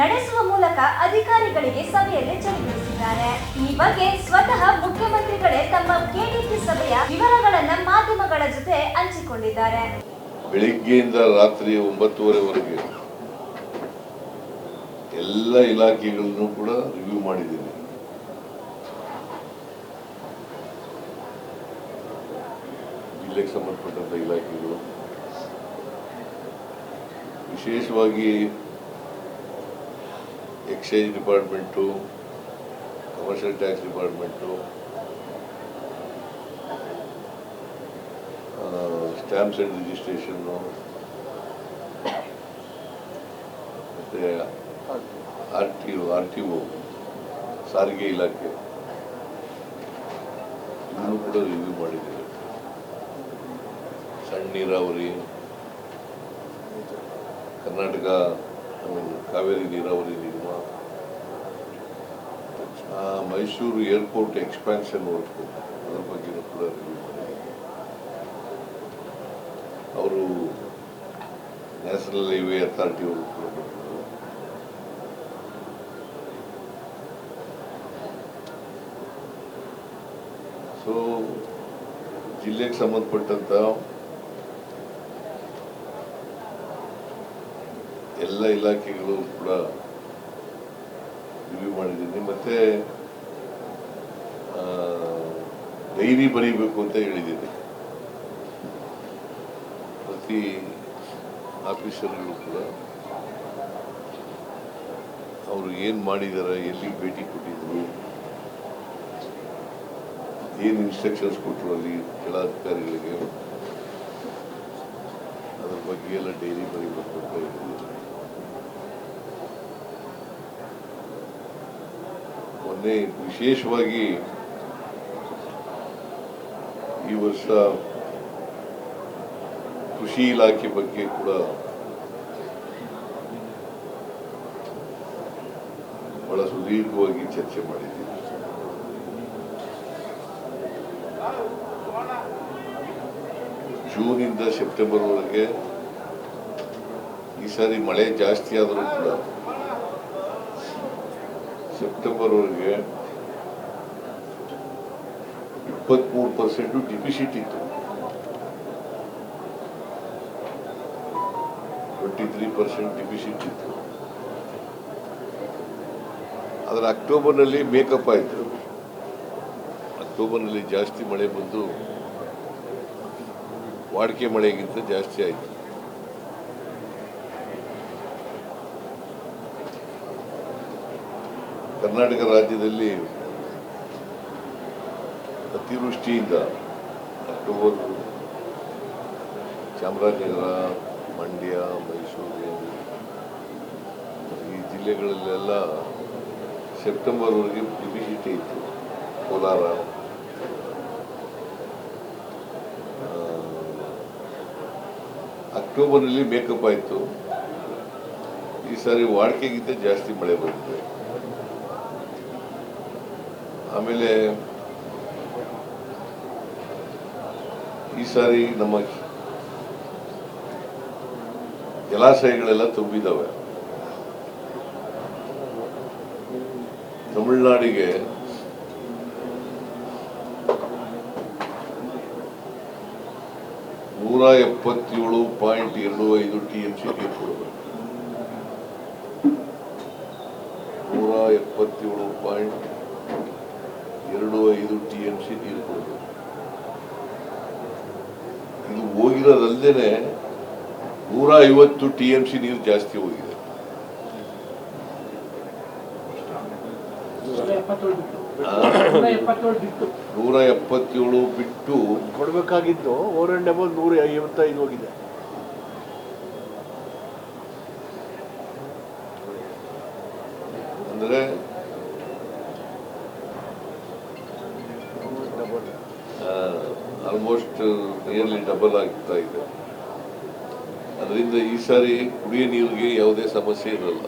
ನಡೆಸುವ ಮೂಲಕ ಅಧಿಕಾರಿಗಳಿಗೆ ಸಭೆಯಲ್ಲಿ ತಿಳಿಸಿದ್ದಾರೆ ಈ ಬಗ್ಗೆ ಸ್ವತಃ ಮುಖ್ಯಮಂತ್ರಿಗಳೇ ತಮ್ಮ ಕೆಡಿಪಿ ಸಭೆಯ ವಿವರಗಳನ್ನ ಮಾಧ್ಯಮಗಳ ಜೊತೆ ಹಂಚಿಕೊಂಡಿದ್ದಾರೆ. ಬೆಳಿಗ್ಗೆಯಿಂದ ರಾತ್ರಿ ಒಂಬತ್ತುವರೆವರೆಗೆ ಎಲ್ಲ ಇಲಾಖೆಗಳನ್ನು ಕೂಡ ರಿವ್ಯೂ ಮಾಡಿದ್ದೀನಿ. ಜಿಲ್ಲೆಗೆ ಸಂಬಂಧಪಟ್ಟಂತ ಇಲಾಖೆಗಳು. ವಿಶೇಷವಾಗಿ excise department commercial tax department stamps and registration ಮತ್ತು R T O R T O ಸಾರಿಗೆ ಇಲಾಖೆ. ಇನ್ನೂ ಕೂಡ ರಿವ್ಯೂ ಮಾಡಿದ್ದೇವೆ. ಸಣ್ಣ ನೀರಾವರಿ ಕರ್ನಾಟಕ ಕಾವೇರಿ ನೀರಾವರಿ ಆ, ಮೈಸೂರು ಏರ್ಪೋರ್ಟ್ ಎಕ್ಸ್ಪ್ಯಾನ್ಷನ್ ವರ್ಕ್. ಅದ್ರ ಬಗ್ಗೆ ಕೂಡ ರಿವ್ಯೂ ಮಾಡಿದ್ದೀವಿ. ಅವರು ನ್ಯಾಷನಲ್ ಹೈವೇ ಅಥಾರಿಟಿ ಅವರು ಕೂಡ ಬಂದರು ಸೊ, ಜಿಲ್ಲೆಗೆ ಸಂಬಂಧಪಟ್ಟಂತ ಎಲ್ಲ ಇಲಾಖೆಗಳು ಕೂಡ ರಿವ್ಯೂ ಮಾಡಿದ್ದೀನಿ ಮತ್ತು ಡೈರಿ ಬರೀಬೇಕು ಅಂತ ಹೇಳಿದ್ದೀನಿ. ಪ್ರತಿ ಆಫೀಸರ್ಗಳು ಕೂಡ ಅವರು ಏನು ಮಾಡಿದ್ದಾರೆ ಎಲ್ಲಿ ಭೇಟಿ ಕೊಟ್ಟಿದ್ರು, ಏನು ಇನ್ಸ್ಟ್ರಕ್ಷನ್ಸ್ ಕೊಟ್ಟರು ಅಲ್ಲಿ ಕೆಲ ಅಧಿಕಾರಿಗಳಿಗೆ, ಅದ್ರ ಬಗ್ಗೆ ಎಲ್ಲ ಡೈರಿ ಬರೀಬೇಕು ಅಂತ ಹೇಳಿದ್ರು ಮೊನ್ನೆ ವಿಶೇಷವಾಗಿ ಈ ವರ್ಷ ಕೃಷಿ ಇಲಾಖೆ ಬಗ್ಗೆ ಕೂಡ ಬಹಳ ಸುದೀರ್ಘವಾಗಿ ಚರ್ಚೆ ಮಾಡಿದ್ದೀವಿ ಜೂನಿಂದ ಸೆಪ್ಟೆಂಬರ್ವರೆಗೆ ಈ ಸಾರಿ ಮಳೆ ಜಾಸ್ತಿ ಆದರೂ ಕೂಡ ಸೆಪ್ಟೆಂಬರ್ವರೆಗೆ ಇಪ್ಪತ್ಮೂರು ಪರ್ಸೆಂಟು ಡಿಫಿಸಿಟ್ ಇತ್ತು. ಟ್ವೆಂಟಿ ತ್ರೀ ಪರ್ಸೆಂಟ್ ಡಿಫಿಸಿಟ್ ಇತ್ತು. ಆದರೆ ಅಕ್ಟೋಬರ್ನಲ್ಲಿ ಮೇಕಪ್ ಆಯಿತು. ಅಕ್ಟೋಬರ್ನಲ್ಲಿ ಜಾಸ್ತಿ ಮಳೆ ಬಂದು, ವಾಡಿಕೆ ಮಳೆಗಿಂತ ಜಾಸ್ತಿ ಆಯಿತು. ಕರ್ನಾಟಕ ರಾಜ್ಯದಲ್ಲಿ ಅತಿವೃಷ್ಟಿಯಿಂದ ಅಕ್ಟೋಬರ್ ಚಾಮರಾಜನಗರ, ಮಂಡ್ಯ, ಮೈಸೂರು, ಈ ಜಿಲ್ಲೆಗಳಲ್ಲೆಲ್ಲ ಸೆಪ್ಟೆಂಬರ್ವರೆಗೆ ಡಿಫಿಸಿಟ್ ಇತ್ತು, ಕೋಲಾರ. ಅಕ್ಟೋಬರ್ನಲ್ಲಿ ಮೇಕಪ್ ಆಯಿತು. ಈ ಸಾರಿ ವಾಡಿಕೆಗಿಂತ ಜಾಸ್ತಿ ಮಳೆ ಬಂದಿದೆ. ಆಮೇಲೆ ಈ ಸಾರಿ ನಮ್ಮ ಜಲಾಶಯಗಳೆಲ್ಲ ತುಂಬಿದಾವೆ ತಮಿಳುನಾಡಿಗೆ ನೂರ ಎಪ್ಪತ್ತೇಳು ಪಾಯಿಂಟ್ ಎರಡು ಐದು ಟಿ ಎಂ ಸಿ ನೀರು ಕೊಡಬೇಕು ನೂರ ಎಪ್ಪತ್ತೇಳು ಪಾಯಿಂಟ್ ಎರಡು ಐದು ಟಿ ಎಂ ಸಿ ನೀರು ಕೊಡಬೇಕು ಇದು ಹೋಗಿರೋದಲ್ದೇನೆ ನೂರ ಐವತ್ತು ಟಿ ಎಂ ಸಿ ನೀರು ಜಾಸ್ತಿ ಹೋಗಿದೆ. ನೂರ ಎಪ್ಪತ್ತೇಳು ಬಿಟ್ಟು. ಕೊಡಬೇಕಾಗಿದ್ದು ಓವರ್ ಅಂಡ್ ಅಬೌವ್ ನೂರ ಐವತ್ತೈದು ಹೋಗಿದೆ. ಅಂದ್ರೆ ಆಲ್ಮೋಸ್ಟ್ ನಿಯರ್ಲಿ ಡಬಲ್ ಆಗ್ತಾ ಇದೆ. ಅದರಿಂದ ಈ ಸಾರಿ ಕುಡಿಯೋ ನೀರಿಗೆ ಯಾವುದೇ ಸಮಸ್ಯೆ ಇರಲ್ಲ.